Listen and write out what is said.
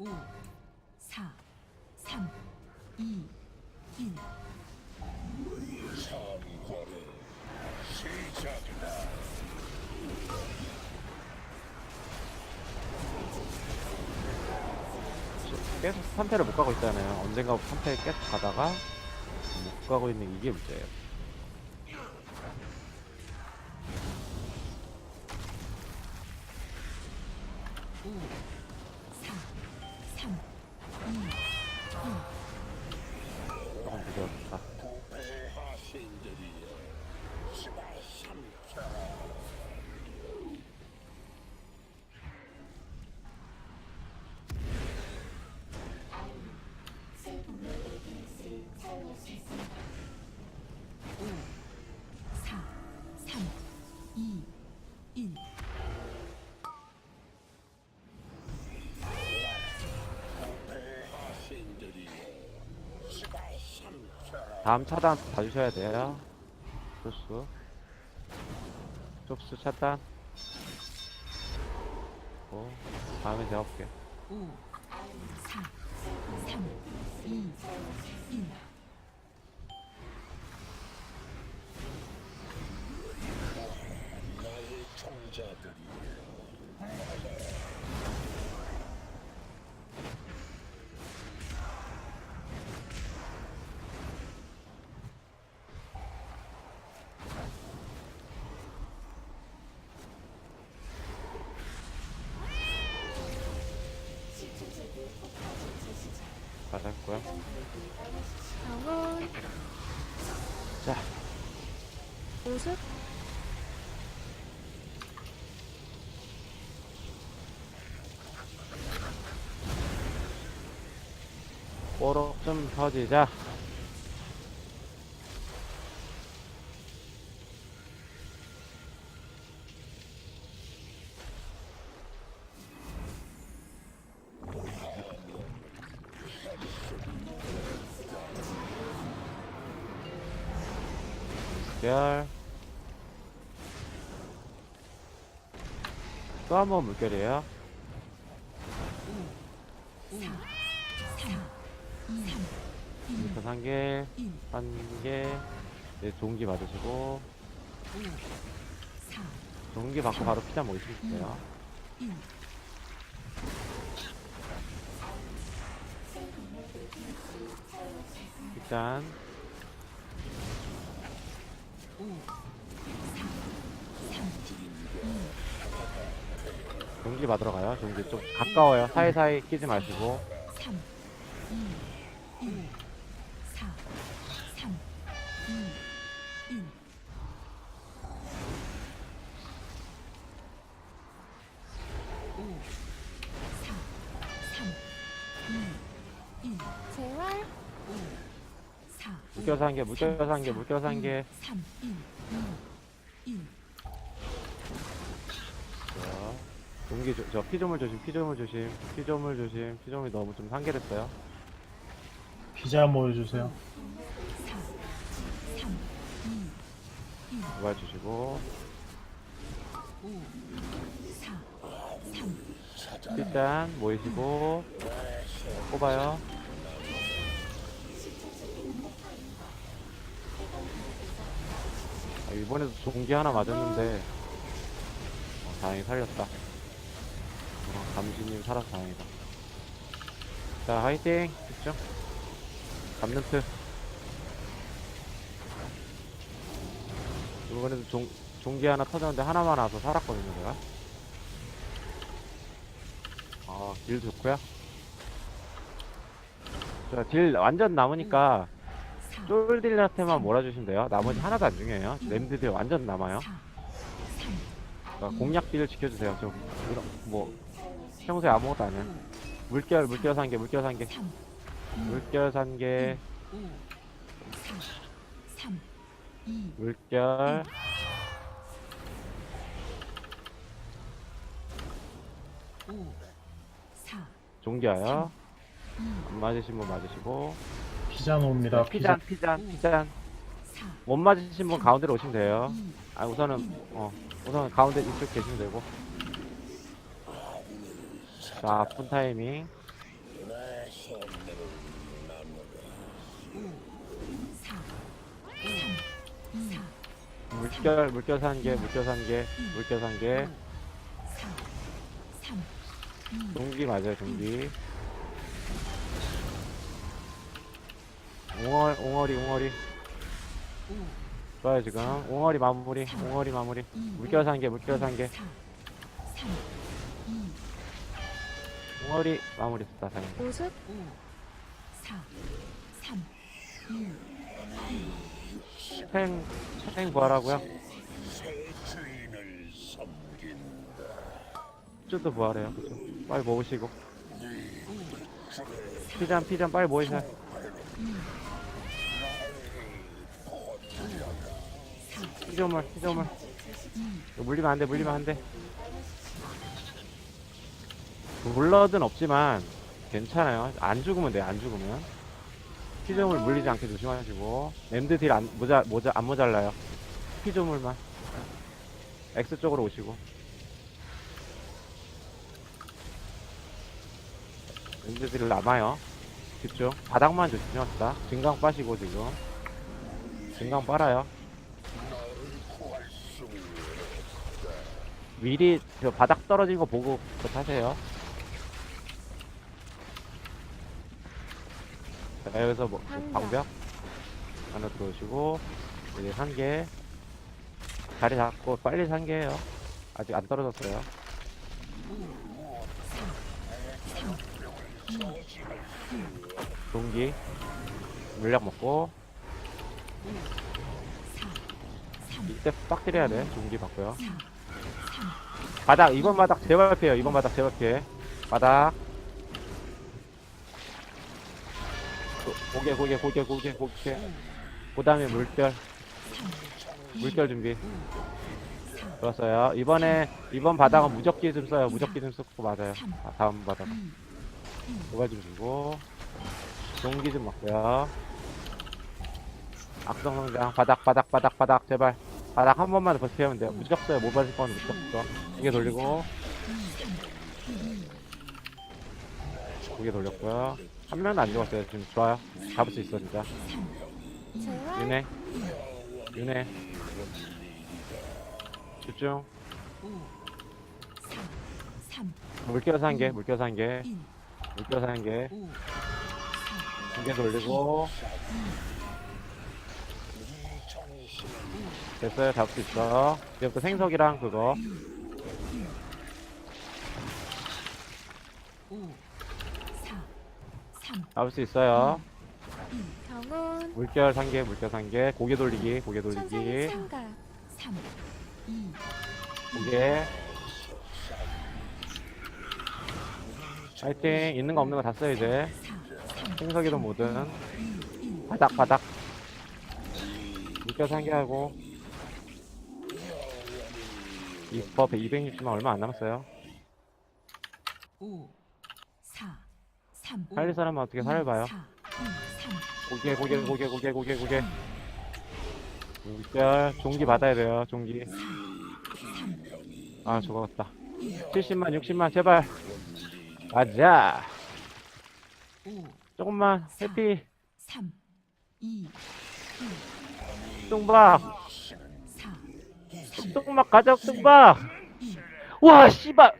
5, 4, 3, 2, 1. 참고를 시작이다. 계속 3패를 못 가고 있잖아요. 언젠가 3패 계속 가다가 못 가고 있는 이게 문제예요. 다음 차단 봐주셔야 돼요. 접수. 접수 차단. 오, 다음에 제가 볼게. 5, 4, 3, 2, 1. 맞았고요. 방울 자, 우습 뽀록 좀 터지자. 물결 또 한 번 물결이에요. 사, 삼, 이, 삼, 밑에 한개 일. 한개. 네, 종기 사, 종기 받고 바로 피자 모이시면 돼요. 일. 일단 경기 받으러 가요. 경기 좀 가까워요. 사이사이 끼지 마시고. 3, 2, 묶여서 한 개 묶여서 한 개 묶여서 한 개 3, 1, 2, 1. 종기 조, 저 피조물 조심 피조물 조심 피조물 조심 피조물이 너무 좀 상계됐어요 피자 모여주세요. 4, 3, 2, 1. 도발 주시고 5, 4, 3, 일단 모이시고 뽑아요 아, 이번에도 종기 하나 맞았는데. 어, 다행히 살렸다. 어, 감시님 살아서 다행이다. 자 화이팅! 집중 감는트 이번에도 종, 종기 하나 터졌는데 하나만 와서 살았거든요 제가. 아, 딜 좋고요. 자, 딜 완전 남으니까 4, 쫄딜한테만 몰아주시면 돼요. 나머지 하나도 안 중요해요. 램드 딜 완전 남아요. 4, 3, 그러니까 공략 딜 지켜주세요. 좀 이런 뭐 평소에 아무것도 안 해요. 물결, 물결 산개, 물결 3, 물결 산개, 5, 4, 3, 2, 물결. 오, 4, 종기와요. 2, 안 맞으신 분 맞으시고. 피자 놓습니다. 피자. 피잔, 피잔, 피잔. 4, 못 맞으신 분 가운데로 오시면 돼요. 2, 아, 우선은, 어, 우선 가운데 이쪽 계시면 되고. 자, 푼 타이밍. 내 손님을 나누라. 4 3 4 물결 물결 산개 물결 산개 물결 산개 4 3 종기 맞아요 종기 옹얼 옹얼이 옹얼이. 좋아요 지금. 옹얼이 마무리 옹얼이 마무리. 물결 산개 물결 산개. 4 3 2 옹얼이 마무리 됐다 보습 5 4 3 2 생, 생 부활하고요. 쭈도 부활해요. 그쵸? 빨리 모으시고. 피잔 피잔 빨리 모이세요 피조물 피조물. 이거 물리면 안돼 물리면 안돼. 물러든 없지만 괜찮아요. 안 죽으면 돼요 안 죽으면. 피조물 물리지 않게 조심하시고. 랜드 딜 안 모자 모자 안 모자라요. 피조물만. X 쪽으로 오시고. 랜드 딜 남아요. 집중 바닥만 조심합시다. 증강 빠시고 지금. 증강 빨아요 미리 저 바닥 떨어진 거 보고 그거 타세요. 자, 여기서 뭐. 방벽 하나 들어오시고 이제 산개 자리 잡고 빨리 산개예요. 아직 안 떨어졌어요. 동기 물약 먹고 이때 빡 때려야 돼. 종기 받고요. 바닥 2번 바닥 제발 피해요. 2번 바닥 제발 피해 바닥. 고- 고개 고개 고개 고개 고개. 그 다음에 물결. 물결 준비. 좋았어요. 이번에 이번 바닥은 무적기 좀 써요. 무적기 좀 쓰고 맞아요. 아, 다음 바닥. 도발 좀 주고. 동기 좀 먹고요. 악성 성장. 바닥 바닥 바닥 바닥. 제발 바닥 한 번만 더 버티면 돼요. 무적 써요 못 받을 거는 무적 써 고개 돌리고. 고개 돌렸고요. 한 명도 안 죽었어요. 지금 좋아요. 잡을 수 있어 진짜 윤회 윤회 집중. 3 물결 산개 물결 산개. 1 물결 산개. 5 고개 돌리고 됐어요. 잡을 수 있어. 이제부터 생석이랑 그거. 5 4 3 잡을 수 있어요. 물결 산개 물결 산개. 고개 돌리기 고개 돌리기. 생각 3 2 고개. 파이팅. 있는 거 없는 거다4 3 생석이든 뭐든. 바닥 바닥. 물결 산개하고 이 버프 260만 얼마 안 남았어요. 5 4 3 살릴 사람은 어떻게 살려봐요? 4 2 3 고개 고개 고개 고개 고개 고개. 물결 종기 받아야 돼요 종기. 아 죽었다. 70만 60만 제발. 가자 5 조금만 해피. 3 2 뚱박 4 뚱박 가자 뚱박 와 씨발